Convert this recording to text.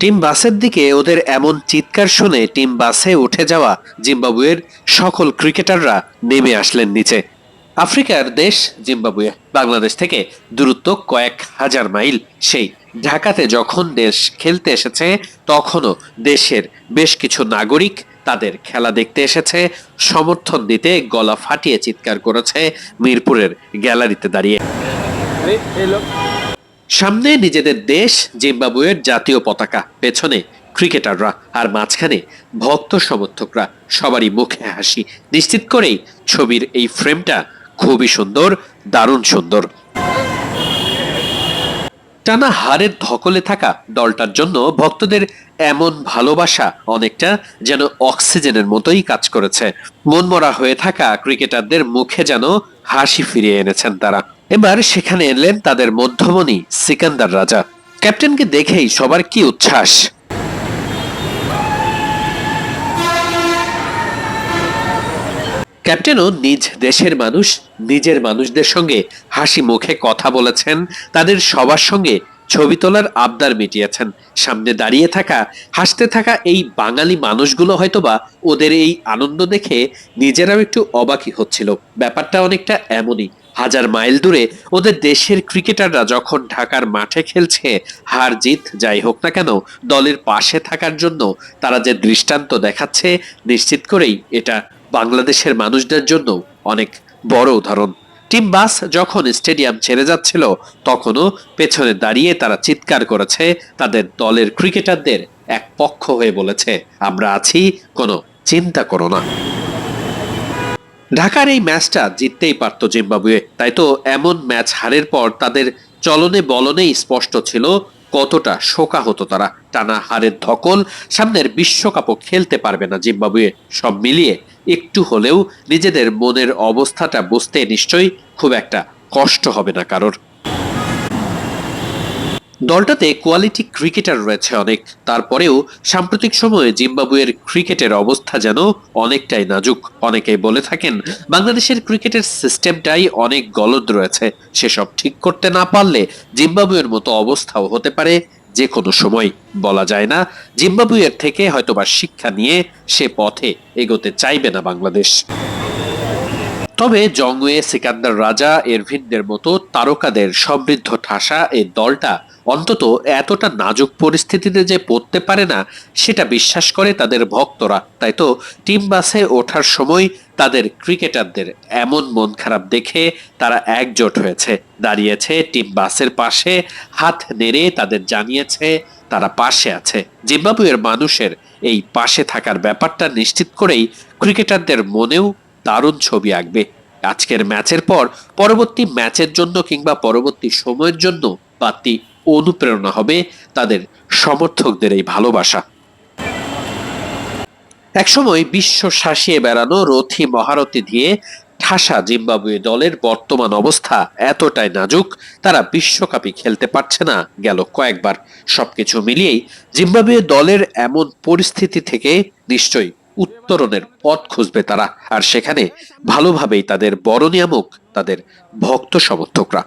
Team বাসের দিকে ওদের এমন চিৎকার শুনে টিম বাসে উঠে যাওয়া জিম্বাবুয়ের সকল ক্রিকেটাররা নেমে আসলেন নিচে। আফ্রিকার দেশ জিম্বাবুয়ে, বাংলাদেশ থেকে দূরত্ব কয়েক হাজার মাইল। সেই ঢাকাতে যখন দেশ খেলতে এসেছে, তখনও দেশের বেশ কিছু নাগরিক তাদের খেলা দেখতে এসেছে, সমর্থন দিতে গলা ফাটিয়ে চিৎকার করেছে মিরপুরের গ্যালারিতে দাঁড়িয়ে। সামনে নিজেদের দেশ, জিম্বাবুয়ের জাতীয় পতাকা, পেছনে ক্রিকেটাররা আর মাঝখানে ভক্ত সমর্থকরা, সবারই মুখে হাসি। নিশ্চিত করেই ছবির এই ফ্রেমটা খুবই সুন্দর, দারুণ সুন্দর। টানা হারের ধকলে থাকা দলটার জন্য ভক্তদের এমন ভালোবাসা অনেকটা যেন অক্সিজেনের মতোই কাজ করেছে। মনমরা হয়ে থাকা ক্রিকেটারদের মুখে যেন হাসি ফিরিয়ে এনেছেন তারা। এবার সেখানে এলেন তাদের মধ্যমণি সিকান্দার রাজা। ক্যাপ্টেনকে দেখেই সবার কি উচ্ছ্বাস। ক্যাপ্টেনও নিজ দেশের মানুষ, নিজের মানুষদের সঙ্গে হাসি মুখে কথা বলেছেন, তাদের সবার সঙ্গে ছবি তোলার আবদার মিটিয়েছেন। সামনে দাঁড়িয়ে থাকা, হাসতে থাকা এই বাঙালি মানুষগুলো হয়তোবা ওদের এই আনন্দ দেখে নিজেরাও একটু অবাকই হচ্ছিল। ব্যাপারটা অনেকটা এমনই। হাজার মাইল দূরে ওদের দেশের ক্রিকেটাররা যখন ঢাকার মাঠে খেলছে, হার জিত, যাই হোক না কেন, দলের পাশে থাকার জন্য তারা যে দৃষ্টান্ত দেখাচ্ছে, নিশ্চিত করেই এটা বাংলাদেশের মানুষদের জন্য অনেক বড় উদাহরণ। টিম বাস যখন স্টেডিয়াম ছেড়ে যাচ্ছিল, তখনও পেছনে দাঁড়িয়ে তারা চিৎকার করেছে, তাদের দলের ক্রিকেটারদের এক পক্ষ হয়ে বলেছে, আমরা আছি, কোনো চিন্তা করো না। ঢাকার এই ম্যাচটা জিততেই পারত জিম্বাবুয়ে। তাই তো এমন ম্যাচ হারের পর তাদের চলনে বলনেই স্পষ্ট ছিল কতটা শোকা হতো তারা। টানা হারের ধকল সামনের বিশ্বকাপও খেলতে পারবে না জিম্বাবুয়ে। সব মিলিয়ে একটু হলেও নিজেদের মনের অবস্থাটা বুঝতে নিশ্চয়ই খুব একটা কষ্ট হবে না কারোর। দলটাতে কোয়ালিটি ক্রিকেটার রয়েছে অনেক। তারপরেও সাম্প্রতিক সময়ে জিম্বাবুয়ের ক্রিকেটের অবস্থা যেন অনেকটাই নাজুক। অনেকেই বলে থাকেন, বাংলাদেশের ক্রিকেটের সিস্টেমটাই অনেক গলদ রয়েছে। সেসব ঠিক করতে না পারলে জিম্বাবুয়ের মতো অবস্থাও হতে পারে যে কোনো সময়। বলা যায় না, জিম্বাবুয়ের থেকে হয়তোবা শিক্ষা নিয়ে সে পথে এগোতে চাইবে না বাংলাদেশ। তবে জংওয়ে সিকান্দার রাজা এরভিনদের মতো তারকাদের সমৃদ্ধ ঠাসা এই দলটা অন্তত এতটা নাজুক পরিস্থিতিতে যে পড়তে পারে না, সেটা বিশ্বাস করে তাদের ভক্তরা। তাই তো, টিম বাসে ওঠার সময় তাদের ক্রিকেটারদের এমন মন খারাপ দেখে তারা একজোট হয়েছে। দাঁড়িয়েছে টিম বাসের পাশে, হাত নেড়ে তাদের জানিয়েছে তারা পাশে আছে। জিম্বাবুয়ের মানুষের এই পাশে থাকার ব্যাপারটা নিশ্চিত করেই ক্রিকেটারদের মনেও দারুণ ছবি আঁকবে। আজকের ম্যাচের পর পরবর্তী ম্যাচের জন্য কিংবা পরবর্তী সময়ের জন্য বাড়তি অনুপ্রেরণা হবে তাদের সমর্থকদের এই ভালোবাসা। একসময় বিশ্ব শাসিয়ে বেড়ানো রথি মহারথী দিয়ে ঠাসা জিম্বাবুয়ে দলের বর্তমান অবস্থা এতটাই নাজুক, তারা বিশ্বকাপই খেলতে পারছে না, গেল কয়েকবার। সবকিছু মিলিয়েই জিম্বাবুয়ে দলের এমন পরিস্থিতি থেকে নিশ্চয়ই উত্তরণের পথ খুঁজবে তারা। আর সেখানে ভালোভাবেই তাদের বড় নিয়ামক তাদের ভক্ত সমর্থকরা।